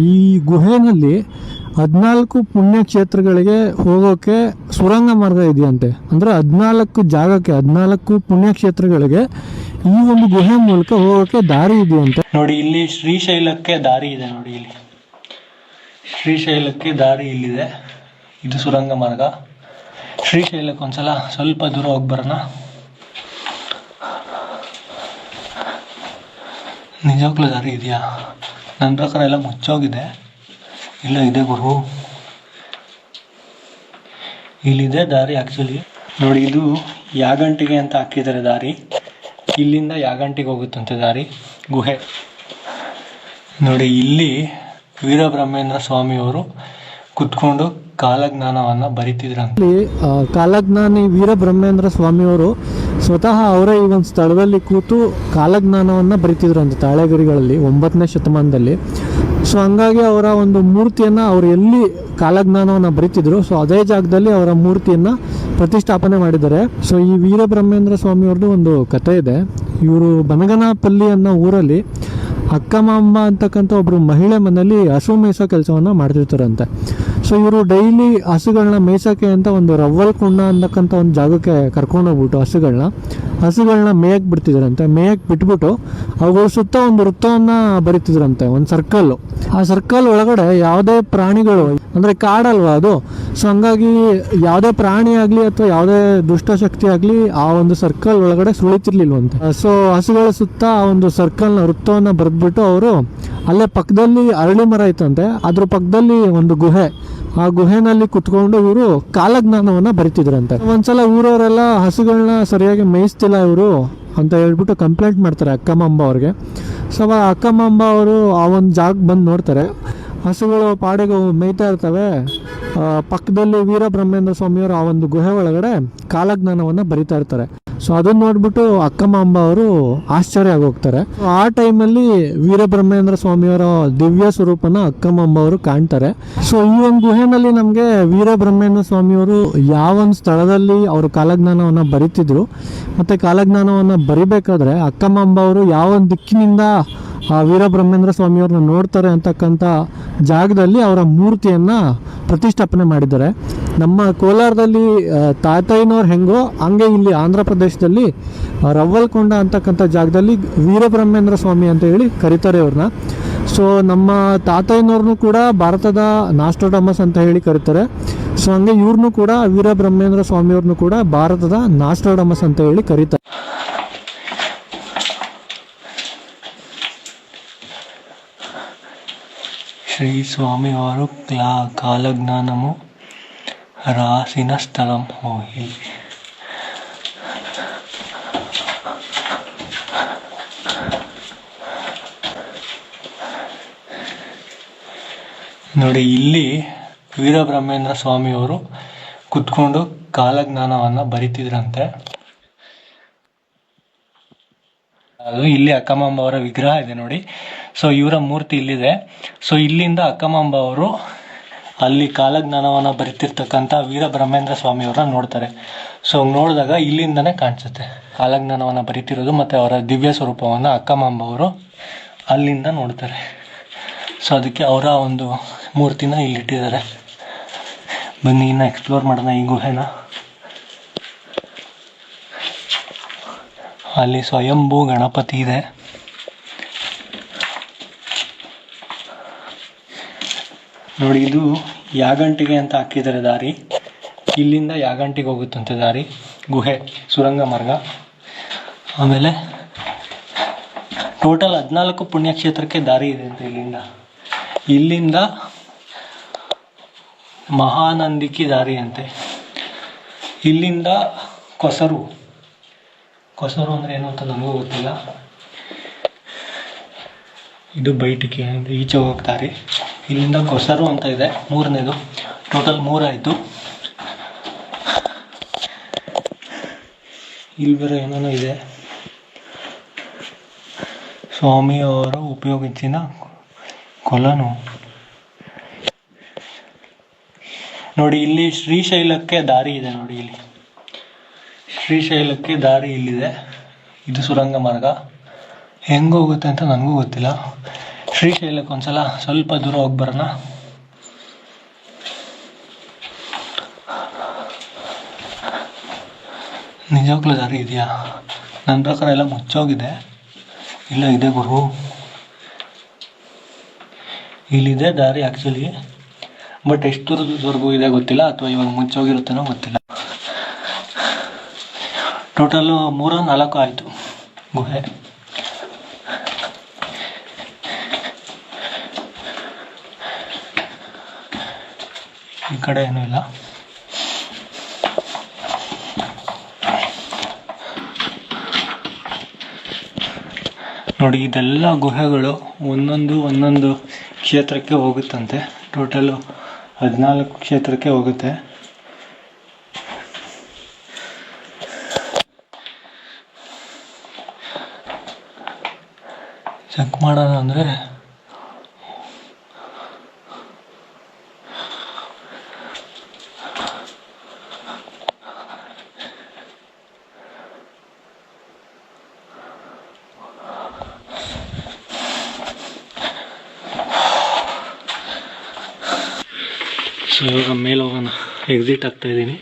ಈ ಗುಹೆನಲ್ಲಿ ಹದಿನಾಲ್ಕು ಪುಣ್ಯಕ್ಷೇತ್ರಗಳಿಗೆ ಹೋಗೋಕೆ ಸುರಂಗ ಮಾರ್ಗ ಇದೆಯಂತೆ. ಅಂದ್ರೆ ಹದಿನಾಲ್ಕು ಜಾಗಕ್ಕೆ, ಹದಿನಾಲ್ಕು ಪುಣ್ಯಕ್ಷೇತ್ರಗಳಿಗೆ ಈ ಒಂದು ಗುಹೆ ಮೂಲಕ ಹೋಗೋಕೆ ದಾರಿ ಇದೆಯಂತೆ. ನೋಡಿ, ಇಲ್ಲಿ ಶ್ರೀಶೈಲಕ್ಕೆ ದಾರಿ ಇದೆ ನೋಡಿ ಇಲ್ಲಿ. ಶ್ರೀಶೈಲಕ್ಕೆ ದಾರಿ ಇಲ್ಲಿದೆ. ಇದು ಸುರಂಗ ಮಾರ್ಗ. ಶ್ರೀಶೈಲಕ್ಕೆ ಒಂದ್ಸಲ ಸ್ವಲ್ಪ ದೂರ ಹೋಗಿ ಬರೋಣ. ನಿಜವಾಗ್ಲೂ ದಾರಿ ಇದೆಯಾ? ನನ್ನ ಪ್ರಕಾರ ಎಲ್ಲ ಮುಚ್ಚೋಗಿದೆ. ಇಲ್ಲ ಇದೆ ಗುರು. ಇಲ್ಲಿದೆ ದಾರಿ ಆ್ಯಕ್ಚುಲಿ ನೋಡಿ, ಇದು ಯಾಗಂಟಿಗೆ ಅಂತ ಹಾಕಿದ್ದಾರೆ ದಾರಿ. ಇಲ್ಲಿಂದ ಯಾಗಂಟಿಗೆ ಹೋಗುತ್ತಂತೆ ದಾರಿ. ಗುಹೆ. ನೋಡಿ, ಇಲ್ಲಿ ವೀರಬ್ರಹ್ಮೇಂದ್ರ ಸ್ವಾಮಿಯವರು ಕುತ್ಕೊಂಡು ಕಾಲಜ್ಞಾನವನ್ನು ಬರಿತಿದ್ರಂತೆ. ಕಾಲಜ್ಞಾನಿ ವೀರಬ್ರಹ್ಮೇಂದ್ರ ಸ್ವಾಮಿಯವರು ಸ್ವತಃ ಅವರೇ ಈ ಒಂದು ಸ್ಥಳದಲ್ಲಿ ಕೂತು ಕಾಲಜ್ಞಾನವನ್ನು ಅಂತ ತಾಳೆಗರಿಗಳಲ್ಲಿ ಒಂಬತ್ತನೇ ಶತಮಾನದಲ್ಲಿ. ಸೊ ಹಂಗಾಗಿ ಅವರ ಒಂದು ಮೂರ್ತಿಯನ್ನು ಅವರು ಎಲ್ಲಿ ಕಾಲಜ್ಞಾನವನ್ನು ಬರಿತಿದ್ರು ಸೊ ಅದೇ ಜಾಗದಲ್ಲಿ ಅವರ ಮೂರ್ತಿಯನ್ನು ಪ್ರತಿಷ್ಠಾಪನೆ ಮಾಡಿದ್ದಾರೆ. ಸೊ ಈ ವೀರಬ್ರಹ್ಮೇಂದ್ರ ಸ್ವಾಮಿಯವ್ರದ್ದು ಒಂದು ಕಥೆ ಇದೆ. ಇವರು ಬನಗನಪಲ್ಲಿ ಅನ್ನೋ ಊರಲ್ಲಿ ಅಕ್ಕಮಾಂಬ ಅಂತಕ್ಕಂಥ ಒಬ್ಬರು ಮಹಿಳೆ ಮನೆಯಲ್ಲಿ ಹಸು ಮೇಯಿಸೋ ಕೆಲಸವನ್ನು ಮಾಡ್ತಿರ್ತಾರಂತೆ. ಸೊ ಇವರು ಡೈಲಿ ಹಸುಗಳನ್ನ ಮೇಯ್ಸೋಕ್ಕೆ ಅಂತ ಒಂದು ರವ್ವಲ್ ಕುಂಡ ಅಂತಕ್ಕಂಥ ಒಂದು ಜಾಗಕ್ಕೆ ಕರ್ಕೊಂಡು ಹೋಗ್ಬಿಟ್ಟು ಹಸುಗಳನ್ನ ಹಸುಗಳನ್ನ ಮೇಯಕ್ಕೆ ಬಿಡ್ತಿದ್ರಂತೆ ಮೇಯಕ್ಕೆ ಬಿಟ್ಬಿಟ್ಟು ಅವುಗಳ ಸುತ್ತ ಒಂದು ವೃತ್ತವನ್ನ ಬರಿತಿದ್ರಂತೆ, ಒಂದು ಸರ್ಕಲ್ಲು ಆ ಸರ್ಕಲ್ ಒಳಗಡೆ ಯಾವುದೇ ಪ್ರಾಣಿಗಳು, ಅಂದರೆ ಕಾಡಲ್ವಾ ಅದು? ಸೊ ಹಂಗಾಗಿ ಯಾವುದೇ ಪ್ರಾಣಿ ಆಗಲಿ ಅಥವಾ ಯಾವುದೇ ದುಷ್ಟಶಕ್ತಿ ಆಗಲಿ ಆ ಒಂದು ಸರ್ಕಲ್ ಒಳಗಡೆ ಸುಳಿತಿರ್ಲಿಲ್ವಂತೆ. ಸೊ ಹಸುಗಳ ಸುತ್ತ ಆ ಒಂದು ಸರ್ಕಲ್ನ ವೃತ್ತವನ್ನು ಬರೆದ್ಬಿಟ್ಟು ಅವರು ಅಲ್ಲೇ ಪಕ್ಕದಲ್ಲಿ ಅರಳಿ ಮರ ಇತ್ತಂತೆ ಅದ್ರ ಪಕ್ಕದಲ್ಲಿ ಒಂದು ಗುಹೆ. ಆ ಗುಹೆನಲ್ಲಿ ಕುತ್ಕೊಂಡು ಇವರು ಕಾಲಜ್ಞಾನವನ್ನ ಬರಿತಿದ್ರಂತೆ. ಒಂದ್ಸಲ ಊರವರೆಲ್ಲ ಹಸುಗಳನ್ನ ಸರಿಯಾಗಿ ಮೇಯಿಸ್ತಿಲ್ಲ ಇವರು ಅಂತ ಹೇಳ್ಬಿಟ್ಟು ಕಂಪ್ಲೇಂಟ್ ಮಾಡ್ತಾರೆ ಅಕ್ಕಮ್ಮಂಬ ಅವ್ರಿಗೆ. ಸೊ ಅವಾಗ ಅಕ್ಕಮ್ಮಂಬ ಅವರು ಆ ಒಂದು ಜಾಗಕ್ಕೆ ಬಂದು ನೋಡ್ತಾರೆ. ಹಸುಗಳು ಪಾಡಿಗೆ ಮೇಯ್ತಾ ಇರ್ತವೆ. ಆ, ಪಕ್ಕದಲ್ಲಿ ವೀರಬ್ರಹ್ಮೇಂದ್ರ ಸ್ವಾಮಿಯವರು ಆ ಒಂದು ಗುಹೆ ಒಳಗಡೆ ಕಾಲಜ್ಞಾನವನ್ನು ಬರಿತಾ ಇರ್ತಾರೆ. ಸೊ ಅದನ್ನ ನೋಡ್ಬಿಟ್ಟು ಅಕ್ಕಮಾಂಬ ಅವರು ಆಶ್ಚರ್ಯ ಆಗೋಗ್ತಾರೆ. ಆ ಟೈಮಲ್ಲಿ ವೀರಬ್ರಹ್ಮೇಂದ್ರ ಸ್ವಾಮಿಯವರ ದಿವ್ಯ ಸ್ವರೂಪನ ಅಕ್ಕಮಾಂಬ ಅವರು ಕಾಣ್ತಾರೆ. ಸೊ ಈ ಒಂದು ಗುಹೆನಲ್ಲಿ ನಮಗೆ ವೀರಬ್ರಹ್ಮೇಂದ್ರ ಸ್ವಾಮಿಯವರು ಯಾವ ಒಂದು ಸ್ಥಳದಲ್ಲಿ ಅವರು ಕಾಲಜ್ಞಾನವನ್ನು ಬರಿತಿದ್ರು, ಮತ್ತೆ ಕಾಲಜ್ಞಾನವನ್ನು ಬರಿಬೇಕಾದ್ರೆ ಅಕ್ಕಮಾಂಬ ಅವರು ಯಾವ ಒಂದು ದಿಕ್ಕಿನಿಂದ ವೀರಬ್ರಹ್ಮೇಂದ್ರ ಸ್ವಾಮಿಯವ್ರನ್ನ ನೋಡ್ತಾರೆ ಅಂತಕ್ಕಂಥ ಜಾಗದಲ್ಲಿ ಅವರ ಮೂರ್ತಿಯನ್ನು ಪ್ರತಿಷ್ಠಾಪನೆ ಮಾಡಿದ್ದಾರೆ. ನಮ್ಮ ಕೋಲಾರದಲ್ಲಿ ಆ, ತಾತಯ್ಯನವ್ರು ಹೆಂಗೋ ಹಂಗೆ ಇಲ್ಲಿ ಆಂಧ್ರ ಪ್ರದೇಶದಲ್ಲಿ ರವ್ವಲ್ಕೊಂಡ ಅಂತಕ್ಕಂಥ ಜಾಗದಲ್ಲಿ ವೀರಬ್ರಹ್ಮೇಂದ್ರ ಸ್ವಾಮಿ ಅಂತ ಹೇಳಿ ಕರೀತಾರೆ ಅವ್ರನ್ನ ಸೊ ನಮ್ಮ ತಾತಯ್ಯನವ್ರನ್ನೂ ಕೂಡ ಭಾರತದ ನಾಸ್ಟೋಡಮಸ್ ಅಂತ ಹೇಳಿ ಕರೀತಾರೆ. ಸೊ ಹಂಗೆ ಇವ್ರನ್ನೂ ಕೂಡ ವೀರಬ್ರಹ್ಮೇಂದ್ರ ಸ್ವಾಮಿಯವ್ರನ್ನೂ ಕೂಡ ಭಾರತದ ನಾಸ್ಟೋಡಮಸ್ ಅಂತ ಹೇಳಿ ಕರೀತಾರೆ. శ్రీ స్వామివారు క్లా కాలజ్ఞానము రాసిన స్థలం ఓ ಇಲ್ಲಿ ನೋಡಿ ಇಲ್ಲಿ ವೀರಬ್ರಹ್ಮೇಂದ್ರ ಸ್ವಾಮಿಯವರು ಕುತ್ಕೊಂಡು ಕಾಲಜ್ಞಾನವನ್ನು ಬರಿತಿದ್ರಂತೆ ಅದು ಇಲ್ಲಿ ಅಕ್ಕಮಾಂಬ ಅವರ ವಿಗ್ರಹ ಇದೆ ನೋಡಿ. ಸೊ ಇವರ ಮೂರ್ತಿ ಇಲ್ಲಿದೆ. ಸೊ ಇಲ್ಲಿಂದ ಅಕ್ಕಮಾಂಬ ಅವರು ಅಲ್ಲಿ ಕಾಲಜ್ಞಾನವನ್ನ ಬರಿತಿರ್ತಕ್ಕಂಥ ವೀರಬ್ರಹ್ಮೇಂದ್ರ ಸ್ವಾಮಿಯವ್ರನ್ನ ನೋಡ್ತಾರೆ. ಸೊ ನೋಡಿದಾಗ ಇಲ್ಲಿಂದನೇ ಕಾಣಿಸುತ್ತೆ. ಕಾಲಜ್ಞಾನವನ್ನು ಬರಿತಿರೋದು ಮತ್ತು ಅವರ ದಿವ್ಯ ಸ್ವರೂಪವನ್ನು ಅಕ್ಕಮಾಂಬ ಅವರು ಅಲ್ಲಿಂದ ನೋಡ್ತಾರೆ. ಸೊ ಅದಕ್ಕೆ ಅವರ ಒಂದು ಮೂರ್ತಿನ ಇಲ್ಲಿಟ್ಟಿದ್ದಾರೆ. ಬನ್ನಿ, ಇನ್ನು ಎಕ್ಸ್ಪ್ಲೋರ್ ಮಾಡೋಣ ಈ ಗುಹೆನ. ಅಲ್ಲಿ ಸ್ವಯಂಭೂ ಗಣಪತಿ ಇದೆ. ನೋಡಿ, ಇದು ಯಾಗಂಟಿಗೆ ಅಂತ ಹಾಕಿದ್ದಾರೆ ದಾರಿ. ಇಲ್ಲಿಂದ ಯಾಗಂಟಿಗೆ ಹೋಗುತ್ತಂತೆ ದಾರಿ. ಗುಹೆ ಸುರಂಗ ಮಾರ್ಗ ಆಮೇಲೆ ಟೋಟಲ್ ಹದಿನಾಲ್ಕು ಪುಣ್ಯಕ್ಷೇತ್ರಕ್ಕೆ ದಾರಿ ಇದೆ ಅಂತ ಇಲ್ಲಿಂದ. ಇಲ್ಲಿಂದ ಮಹಾನಂದಿಕಿ ದಾರಿ ಅಂತೆ. ಇಲ್ಲಿಂದ ಕೊಸರು. ಕೊಸರು ಅಂದರೆ ಏನು ಅಂತ ನನಗೂ ಗೊತ್ತಿಲ್ಲ. ಇದು ಬೈಟಿಕೆ ಅಂದರೆ ಈಚೆ ಹೋಗ್ತಾರೆ ಇಲ್ಲಿಂದ ಕೊಸರು ಅಂತ ಇದೆ, ಮೂರನೇದು. ಟೋಟಲ್ ಮೂರಾಯಿತು ಇಲ್ಲಿ ಬೇರೆ ಏನೋ ಇದೆ. ಸ್ವಾಮಿಯವರು ಉಪಯೋಗಿಸಿದ ಕೊಲನು. ನೋಡಿ, ಇಲ್ಲಿ ಶ್ರೀಶೈಲಕ್ಕೆ ದಾರಿ ಇದೆ ನೋಡಿ ಇಲ್ಲಿ. ಶ್ರೀಶೈಲಕ್ಕೆ ದಾರಿ ಇಲ್ಲಿದೆ ಇದು ಸುರಂಗ ಮಾರ್ಗ. ಹೆಂಗ್ ಹೋಗುತ್ತೆ ಅಂತ ನನಗೂ ಗೊತ್ತಿಲ್ಲ. ಶ್ರೀಶೈಲಕ್ಕೆ ಒಂದ್ಸಲ ಸ್ವಲ್ಪ ದೂರ ಹೋಗಿ ಬರೋಣ. ನಿಜವಾಗ್ಲೂ ದಾರಿ ಇದೆಯಾ? ನನ್ನ ಪ್ರಕಾರ ಎಲ್ಲ ಮುಚ್ಚೋಗಿದೆ. ಇಲ್ಲ, ಇದೆ ಗುರು. ಇಲ್ಲಿದೆ ದಾರಿ ಆ್ಯಕ್ಚುಲಿ ಬಟ್ ಎಷ್ಟು ದೂರದವರೆಗೂ ಇದೆ ಗೊತ್ತಿಲ್ಲ, ಅಥವಾ ಇವಾಗ ಮುಚ್ಚೋಗಿರುತ್ತೇನೋ ಗೊತ್ತಿಲ್ಲ. ಟೋಟಲು ಮೂರು, ನಾಲ್ಕು ಆಯಿತು. ಗುಹೆ. ಈ ಕಡೆ ಏನೂ ಇಲ್ಲ. ನೋಡಿ, ಇದೆಲ್ಲ ಗುಹೆಗಳು ಒಂದೊಂದು ಒಂದೊಂದು ಕ್ಷೇತ್ರಕ್ಕೆ ಹೋಗುತ್ತಂತೆ. ಟೋಟಲು ಹದಿನಾಲ್ಕು ಕ್ಷೇತ್ರಕ್ಕೆ ಹೋಗುತ್ತೆ. ಚೆಕ್ ಮಾಡೋಣ ಅಂದರೆ. ಸೊ ಇವಾಗ ಮೇಲೆ ಹೋಗೋಣ. ಎಕ್ಸಿಟ್ ಆಗ್ತಾ ಇದ್ದೀನಿ.